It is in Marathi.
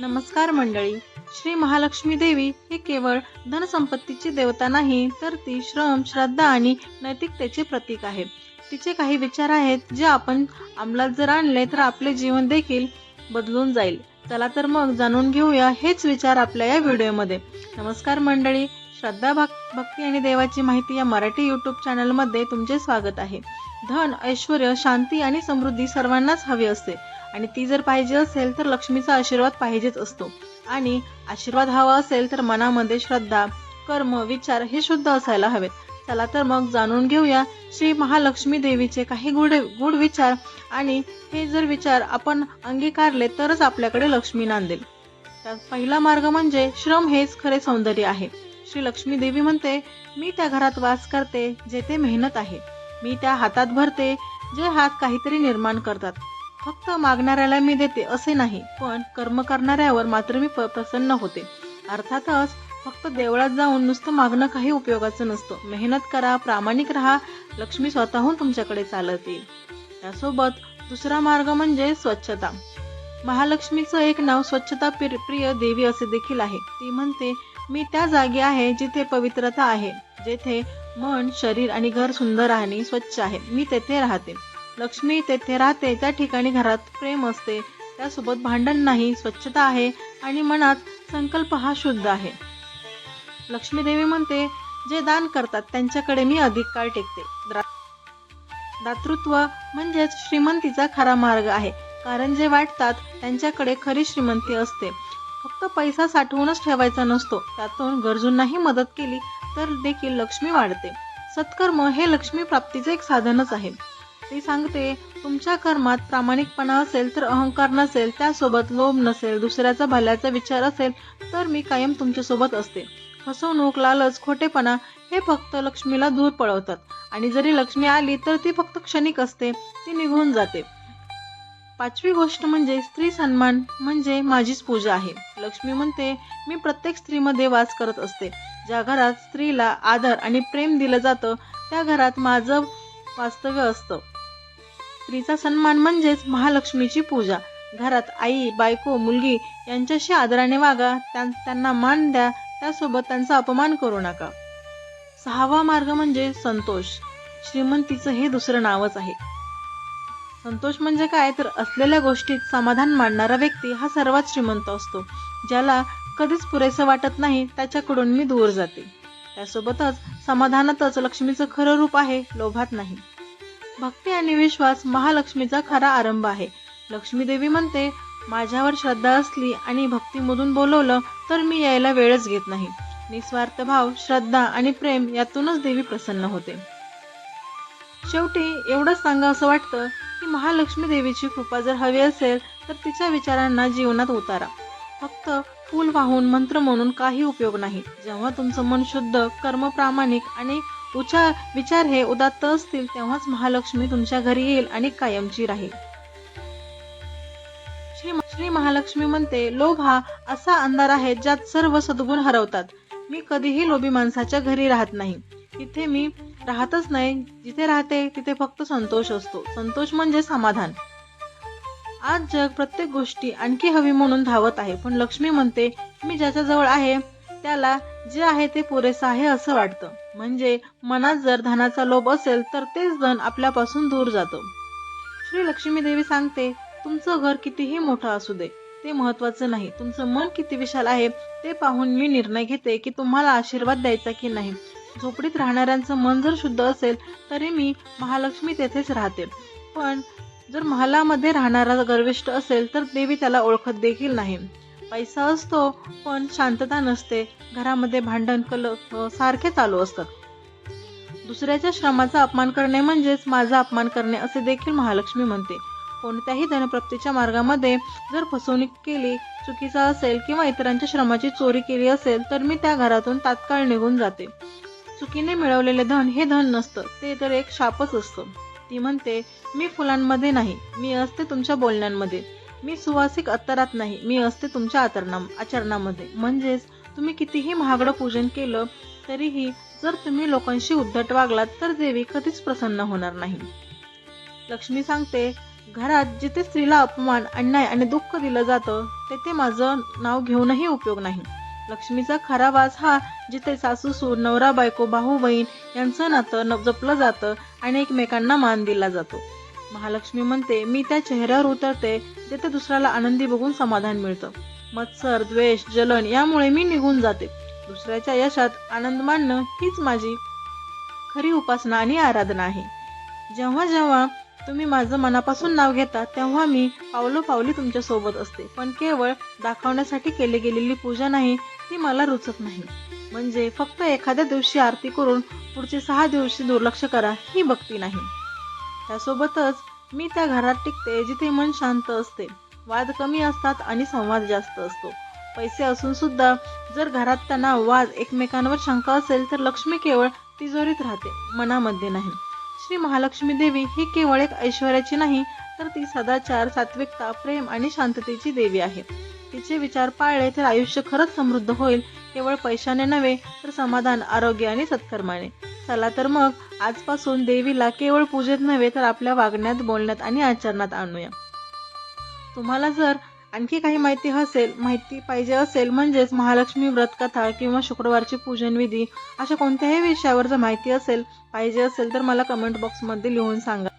नमस्कार मंडळी. श्री महालक्ष्मी देवी हे केवळ धनसंपत्तीची देवता नाही तर ती श्रम श्रद्धा आणि नैतिकतेचे प्रतीक आहे. तिचे काही विचार आहेत जे आपण अंमलात जर आणले तर आपले जीवन देखील बदलून जाईल. चला तर मग जाणून घेऊया हेच विचार आपल्या या व्हिडिओमध्ये. नमस्कार मंडळी. श्रद्धा भक् भक्ती आणि देवाची माहिती या मराठी यूट्यूब चॅनलमध्ये तुमचे स्वागत आहे. धन ऐश्वर शांती आणि समृद्धी सर्वांनाच हवी असते. आणि ती जर पाहिजे असेल तर लक्ष्मीचा आशीर्वाद पाहिजेच असतो. आणि आशीर्वाद हवा असेल तर मनामध्ये श्रद्धा कर्म विचार हे शुद्ध असायला हवेत. चला तर मग जाणून घेऊया श्री महालक्ष्मी देवीचे काही गुढ गुढ विचार. आणि हे जर विचार आपण अंगीकारले तरच आपल्याकडे लक्ष्मी नांदेल. त्यात पहिला मार्ग म्हणजे श्रम हेच खरे सौंदर्य आहे. श्री लक्ष्मी देवी म्हणते मी त्या घरात वास करते जेथे मेहनत आहे. मी त्या हातात भरते जे हात काहीतरी निर्माण करतात. फक्त मागणाऱ्याला मी देते असे नाही पण कर्म करणाऱ्यावर मात्र मी प- प्रसन्न होते. अर्थातच फक्त देवळात जाऊन नुसतं मागणं काही उपयोगाचं नसतं. मेहनत करा प्रामाणिक राहा लक्ष्मी स्वतःहून तुमच्याकडे चालत येईल त्यासोबत दुसरा मार्ग म्हणजे स्वच्छता. महालक्ष्मीचं एक नाव स्वच्छता प्रिय प्रिय देवी असे देखील आहे. ती म्हणते मी त्या जागी आहे जिथे पवित्रता आहे जेथे मन शरीर आणि घर सुंदर आणि स्वच्छ आहे. मी तेथे राहते. लक्ष्मी तेथे राहते. त्या ठिकाणी घरात प्रेम असते. त्यासोबत भांडण नाही स्वच्छता आहे आणि मनात संकल्प हा शुद्ध आहे. लक्ष्मी देवी म्हणते जे दान करतात त्यांच्याकडे मी अधिक काळ टेकते. दातृत्व म्हणजेच श्रीमंतीचा खरा मार्ग आहे. कारण जे वाटतात त्यांच्याकडे खरी श्रीमंती असते. फक्त पैसा साठवूनच ठेवायचा नसतो. त्यातून गरजूंनाही मदत केली तर देखील लक्ष्मी वाढते. सत्कर्म हे लक्ष्मी प्राप्तीचे एक साधनच आहे. ती सांगते तुमच्या कर्मात प्रामाणिकपणा असेल तर अहंकार नसेल त्यासोबत लोभ नसेल दुसऱ्याचा भल्याचा विचार असेल तर मी कायम तुमच्यासोबत असते. फसवणूक लालच खोटेपणा हे फक्त लक्ष्मीला दूर पळवतात. आणि जरी लक्ष्मी आली तर ती फक्त क्षणिक असते ती निघून जाते. पाचवी गोष्ट म्हणजे स्त्री सन्मान म्हणजे माझीच पूजा आहे. लक्ष्मी म्हणते मी प्रत्येक स्त्रीमध्ये वास करत असते. ज्या घरात स्त्रीला आदर आणि प्रेम दिलं जातं त्या घरात माझं वास्तव्य असतं. स्त्रीचा सन्मान म्हणजेच महालक्ष्मीची पूजा. घरात आई बायको मुलगी यांच्याशी आदराने वागा त्यां- त्यांना मान द्या त्यासोबत त्यांचा अपमान करू नका. सहावा मार्ग म्हणजे संतोष. श्रीमंतीचं हे दुसरं नावच आहे. संतोष म्हणजे काय? तर असलेल्या गोष्टीत समाधान मानणारा व्यक्ती हा सर्वात श्रीमंत असतो. ज्याला कधीच पुरेसं वाटत नाही त्याच्याकडून मी दूर जाते. त्यासोबतच समाधानातच लक्ष्मीचं खरं रूप आहे लोभात नाही. भक्ती आणि विश्वास महालक्ष्मीचा खरा आरंभ आहे. लक्ष्मी देवी म्हणते माझ्यावर श्रद्धा असली आणि भक्तीमधून बोलवलं तर मी यायला वेळच घेत नाही. निस्वार्थ भाव श्रद्धा आणि प्रेम यातूनच देवी प्रसन्न होते. शेवटी एवढंच सांगा असं वाटतं की महालक्ष्मी देवीची कृपा जर हवी असेल तर तिच्या विचारांना जीवनात उतारा. फक्त फूल वाहून मंत्र म्हणून काही उपयोग नाही. जेव्हा तुमचं मन शुद्ध कर्म प्रामाणिक आणि उच्चार विचार हे उदात्त असतील तेव्हाच महालक्ष्मी तुमच्या घरी येईल आणि कायमची राहील. श्री श्री महालक्ष्मी म्हणते लोभ हा असा अंधार आहे ज्यात सर्व सद्गुण हरवतात. मी कधीही लोभी माणसाच्या घरी राहत नाही. तिथे मी राहतच नाही जिथे राहते तिथे फक्त संतोष असतो. संतोष म्हणजे समाधान. आज जग प्रत्येक गोष्टी आणखी हवी म्हणून धावत आहे. पण लक्ष्मी म्हणते मी ज्याच्या जवळ आहे त्याला जे आहे ते पुरेसं आहे असं वाटतं. म्हणजे मनात जर धनाचा लोभ असेल तर तेच धन आपल्यापासून दूर जातं. श्री लक्ष्मी देवी सांगते तुमचं घर कितीही मोठं असू दे ते महत्वाचं नाही. तुमचं मन किती विशाल आहे ते पाहून मी निर्णय घेते की तुम्हाला आशीर्वाद द्यायचा की नाही. झोपडीत राहणाऱ्यांचं मन जर शुद्ध असेल तरी मी महालक्ष्मी तेथेच राहते. पण जर महालामध्ये राहणारा गर्विष्ठ असेल तर देवी त्याला ओळखत देखील नाही. पैसा असतो पण शांतता नसते. घरामध्ये भांडण कल सारखे चालू असतात. दुसऱ्याच्या श्रमाचा अपमान करणे म्हणजेच माझा अपमान करणे असे देखील महालक्ष्मी म्हणते. कोणत्याही धनप्राप्तीच्या मार्गामध्ये जर फसवणूक केली चुकीचा असेल किंवा इतरांच्या श्रमाची चोरी केली असेल तर मी त्या घरातून तात्काळ निघून जाते. चुकीने मिळवलेले धन हे धन नसतं ते तर एक शापच असतं. ती म्हणते मी फुलांमध्ये नाही मी असते तुमच्या बोलण्यांमध्ये. मी सुवासिक अत्तरात नाही मी असते तुमच्या आचरणा आचरणामध्ये. म्हणजेच तुम्ही कितीही महागडं पूजन केलं तरीही जर तुम्ही लोकांशी उद्धट वागलात तर देवी कधीच प्रसन्न होणार नाही. लक्ष्मी सांगते घरात जिथे स्त्रीला अपमान अन्याय आणि दुःख दिलं जातं तेथे माझं नाव घेऊनही उपयोग नाही. लक्ष्मीचा खरा वास हा जिथे सासू सूर नवरा बायको भाऊ बहीण यांचं नातं न- जपलं जातं आणि एकमेकांना मान दिला जातो. महालक्ष्मी म्हणते मी त्या चेहऱ्यावर उतरते जेथे दुसऱ्याला आनंदी बघून समाधान मिळतं. मत्सर द्वेष जलन यामुळे मी निघून जाते. दुसऱ्याच्या यशात आनंद मानणं हीच माझी खरी उपासना आणि आराधना आहे. जेव्हा जेव्हा तुम्ही माझं मनापासून नाव घेता तेव्हा मी पावलोपावली तुमच्यासोबत असते. पण केवळ दाखवण्यासाठी केली गेलेली पूजा नाही ती मला रुचत नाही. म्हणजे फक्त एखाद्या दिवशी आरती करून पुढचे सहा दिवशी दुर्लक्ष करा ही भक्ती नाही. त्यासोबतच मी त्या घरात टिकते जिथे मन शांत असते. वाद कमी असतात आणि संवाद जास्त असतो. पैसे असून सुद्धा जर घरात तणाव वाद एकमेकांवर शंका असेल तर लक्ष्मी केवळ तिजोरीत राहते मनामध्ये नाही. श्री महालक्ष्मी देवी ही केवळ एक ऐश्वर्याची नाही तर ती सदाचार सात्विकता प्रेम आणि शांततेची देवी आहे. तिचे विचार पाळले तर आयुष्य खरंच समृद्ध होईल. केवळ पैशाने नव्हे तर समाधान आरोग्य आणि सत्कर्माने. चला तर मग आजपासून देवीला केवळ पूजेत नव्हे तर आपल्या वागण्यात बोलण्यात आणि आचरणात आणूया. तुम्हाला जर आणखी काही माहिती असेल माहिती पाहिजे असेल म्हणजेच महालक्ष्मी व्रत कथा किंवा शुक्रवारची पूजन विधी अशा कोणत्याही विषयावर जर माहिती असेल पाहिजे असेल तर मला कमेंट बॉक्समध्ये लिहून सांगा.